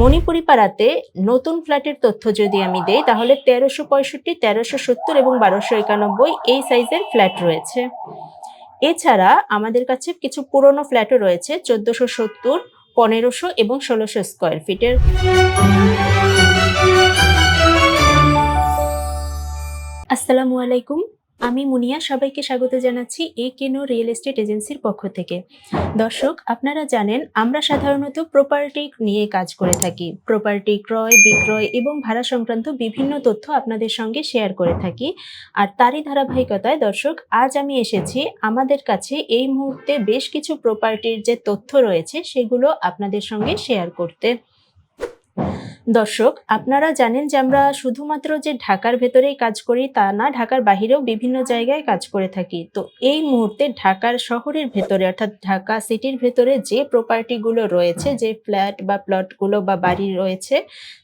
মণিপুরি পাড়াতে নতুন ফ্ল্যাটের তথ্য যদি আমি দেই, তাহলে তেরোশো পঁয়ষট্টি, তেরোশো সত্তর এবং বারোশো একানব্বই এই সাইজের ফ্ল্যাট রয়েছে। এছাড়া আমাদের কাছে কিছু পুরনো ফ্ল্যাটও রয়েছে, চোদ্দোশো সত্তর, পনেরোশো এবং ষোলোশো স্কোয়ার ফিটের। আসসালামু আলাইকুম। আমি মুনিয়া সবাইকে স্বাগত জানাচ্ছি এ কেনো রিয়েল এস্টেট এজেন্সির পক্ষ থেকে। দর্শক, আপনারা জানেন, আমরা সাধারণত প্রপার্টি নিয়ে কাজ করে থাকি। প্রপার্টি ক্রয়, বিক্রয় এবং ভাড়া সংক্রান্ত বিভিন্ন তথ্য আপনাদের সঙ্গে শেয়ার করে থাকি। আর তারই ধারাবাহিকতায়, দর্শক, আজ আমি এসেছি আমাদের কাছে এই মুহূর্তে বেশ কিছু প্রপার্টির যে তথ্য রয়েছে, সেগুলো আপনাদের সঙ্গে শেয়ার করতে। দর্শক, আপনারা জানেন যে আমরা শুধুমাত্র যে ঢাকার ভেতরেই কাজ করি তা না, ঢাকার বাহিরেও বিভিন্ন জায়গায় কাজ করে থাকি। তো এই মুহূর্তে ঢাকার শহরের ভেতরে, অর্থাৎ ঢাকা সিটির ভেতরে যে প্রপার্টিগুলো রয়েছে, যে ফ্ল্যাট বা প্লটগুলো বা বাড়ি রয়েছে,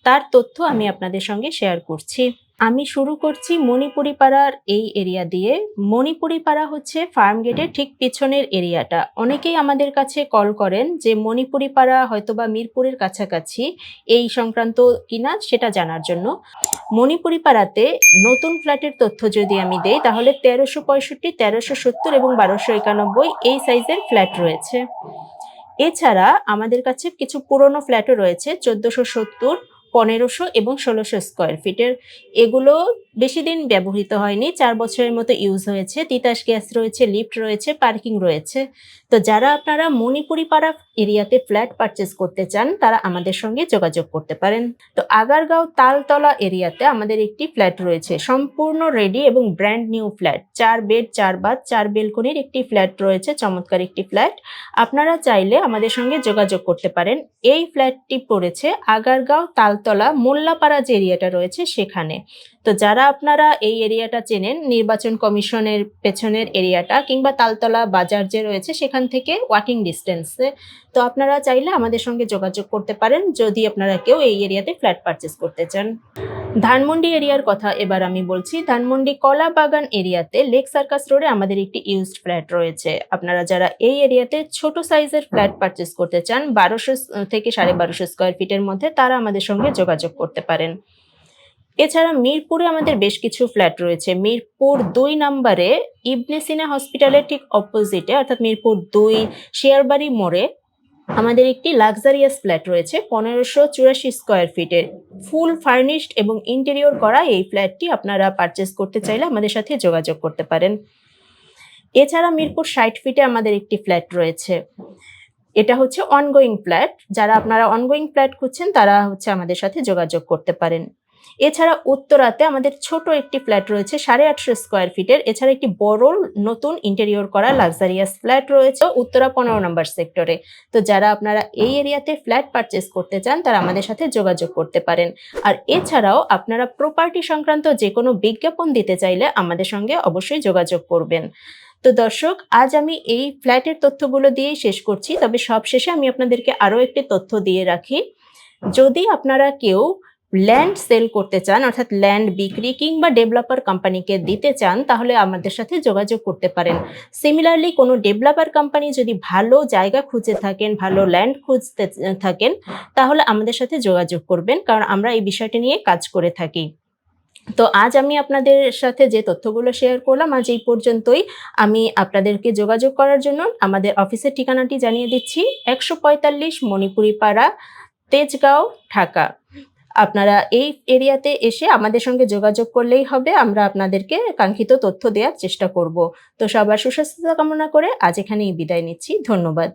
তার তথ্য আমি আপনাদের সঙ্গে শেয়ার করছি। আমি শুরু করছি মণিপুরি পাড়ার এই এরিয়া দিয়ে। মণিপুরি পাড়া হচ্ছে ফার্ম গেটের ঠিক পিছনের এরিয়াটা। অনেকেই আমাদের কাছে কল করেন যে মণিপুরি পাড়া হয়তোবা মিরপুরের কাছাকাছি এই সংক্রান্ত কিনা সেটা জানার জন্য। মণিপুরি পাড়াতে নতুন ফ্ল্যাটের তথ্য যদি আমি দেই, তাহলে তেরোশো পঁয়ষট্টি, তেরোশো সত্তর এবং বারোশো একানব্বই এই সাইজের ফ্ল্যাট রয়েছে। এছাড়া আমাদের কাছে কিছু পুরনো ফ্ল্যাটও রয়েছে, চোদ্দোশো সত্তর পনেরোশো এবং ষোলোশো স্কোয়ার ফিটের। এগুলো বেশি দিন ব্যবহৃত হয়নি। চার বছরের মতো ইউজ হয়েছে। তিতাস গ্যাস রয়েছে, লিফট রয়েছে, পার্কিং রয়েছে। তো যারা আপনারা মণিপুরি পাড়া এরিয়াতে ফ্ল্যাট পারচেস করতে চান, তারা আমাদের সঙ্গে যোগাযোগ করতে পারেন। তো আগারগাঁও তালতলা এরিয়াতে আমাদের একটি ফ্ল্যাট রয়েছে। সম্পূর্ণ রেডি এবং ব্র্যান্ড নিউ ফ্ল্যাট। চার বেড, চার বাথ, চার বেলকনির একটি ফ্ল্যাট রয়েছে, চমৎকার একটি ফ্ল্যাট। আপনারা চাইলে আমাদের সঙ্গে যোগাযোগ করতে পারেন। এই ফ্ল্যাটটি পড়েছে আগারগাঁও তালতলা মোল্লাপাড়া যে এরিয়াটা রয়েছে সেখানে। তো যারা আপনারা এই এরিয়াটা চেনেন, নির্বাচন কমিশনের পেছনের এরিয়াটা কিংবা তালতলা বাজার যে রয়েছে সেখান থেকে ওয়াকিং ডিস্টেন্সে তো আপনারা চাইলে আমাদের সঙ্গে যোগাযোগ করতে পারেন যদি আপনারা কেউ এই এরিয়াতে ফ্ল্যাট পারচেস করতে চান। ধানমন্ডি এরিয়ার কথা এবার আমি বলছি। ধানমন্ডি কলা বাগান এরিয়াতে লেক সার্কাস রোডে আমাদের একটি ইউজড ফ্ল্যাট রয়েছে। আপনারা যারা এই এরিয়াতে ছোট সাইজের ফ্ল্যাট পারচেস করতে চান বারোশো থেকে সাড়ে বারোশো স্কোয়ার ফিটের মধ্যে তারা আমাদের সঙ্গে যোগাযোগ করতে পারেন। এছাড়া মিরপুরে আমাদের বেশ কিছু ফ্ল্যাট রয়েছে। মিরপুর দুই নম্বরে ইবনে সিনা হসপিটালের ঠিক অপোজিটে অর্থাৎ মিরপুর দুই শেয়ারবাড়ি মোড়ে আমাদের একটি লাক্সারিয়াস ফ্ল্যাট রয়েছে, পনেরোশো চুরাশি স্কোয়ার ফিটের ফুল ফার্নিশড এবং ইন্টেরিয়র করা এই ফ্ল্যাটটি আপনারা পারচেস করতে চাইলে আমাদের সাথে যোগাযোগ করতে পারেন। এছাড়া মিরপুর ষাট ফিটে আমাদের একটি ফ্ল্যাট রয়েছে। এটা হচ্ছে অনগোয়িং ফ্ল্যাট যারা আপনারা অনগোয়িং ফ্ল্যাট খুঁজছেন তারা হচ্ছে আমাদের সাথে যোগাযোগ করতে পারেন। এছাড়া উত্তরাতে আমাদের ছোট একটি ফ্ল্যাট রয়েছে, সাড়ে আটশো স্কোয়ার ফিটের এছাড়া একটি বড় নতুন ইন্টেরিয়র করা লাক্সারিয়াস ফ্ল্যাট রয়েছে, উত্তরা পনেরো নম্বর সেক্টরে তো যারা আপনারা এই এরিয়াতে ফ্ল্যাট পারচেস করতে চান, তারা আমাদের সাথে যোগাযোগ করতে পারেন। আর এছাড়াও আপনারা প্রপার্টি সংক্রান্ত যে কোনো বিজ্ঞাপন দিতে চাইলে আমাদের সঙ্গে অবশ্যই যোগাযোগ করবেন। তো দর্শক, আজ আমি এই ফ্ল্যাটের তথ্যগুলো দিয়েই শেষ করছি, তবে সব শেষে আমি আপনাদেরকে আরও একটি তথ্য দিয়ে রাখি। যদি আপনারা কেউ ল্যান্ড সেল করতে চান, অর্থাৎ ল্যান্ড বিক্রি কিংবা ডেভেলপার কোম্পানিকে দিতে চান, তাহলে আমাদের সাথে যোগাযোগ করতে পারেন। সিমিলারলি কোনো ডেভেলপার কোম্পানি যদি ভালো জায়গা খুঁজে থাকেন, ভালো ল্যান্ড খুঁজতে থাকেন, তাহলে আমাদের সাথে যোগাযোগ করবেন, কারণ আমরা এই বিষয়টি নিয়ে কাজ করে থাকি। তো আজ আমি আপনাদের সাথে যে তথ্যগুলো শেয়ার করলাম, আজ এই পর্যন্তই। আমি আপনাদেরকে যোগাযোগ করার জন্য আমাদের অফিসের ঠিকানাটি জানিয়ে দিচ্ছি, একশো পঁয়তাল্লিশ মণিপুরি পাড়া তেজগাঁও, ঢাকা। আপনারা এই এরিয়াতে এসে আমাদের সঙ্গে যোগাযোগ করলেই হবে। আমরা আপনাদেরকে কাঙ্ক্ষিত তথ্য দেওয়ার চেষ্টা করব। তো সবার সুস্বাস্থ্যতা কামনা করে আজ এখানেই বিদায় নিচ্ছি। ধন্যবাদ।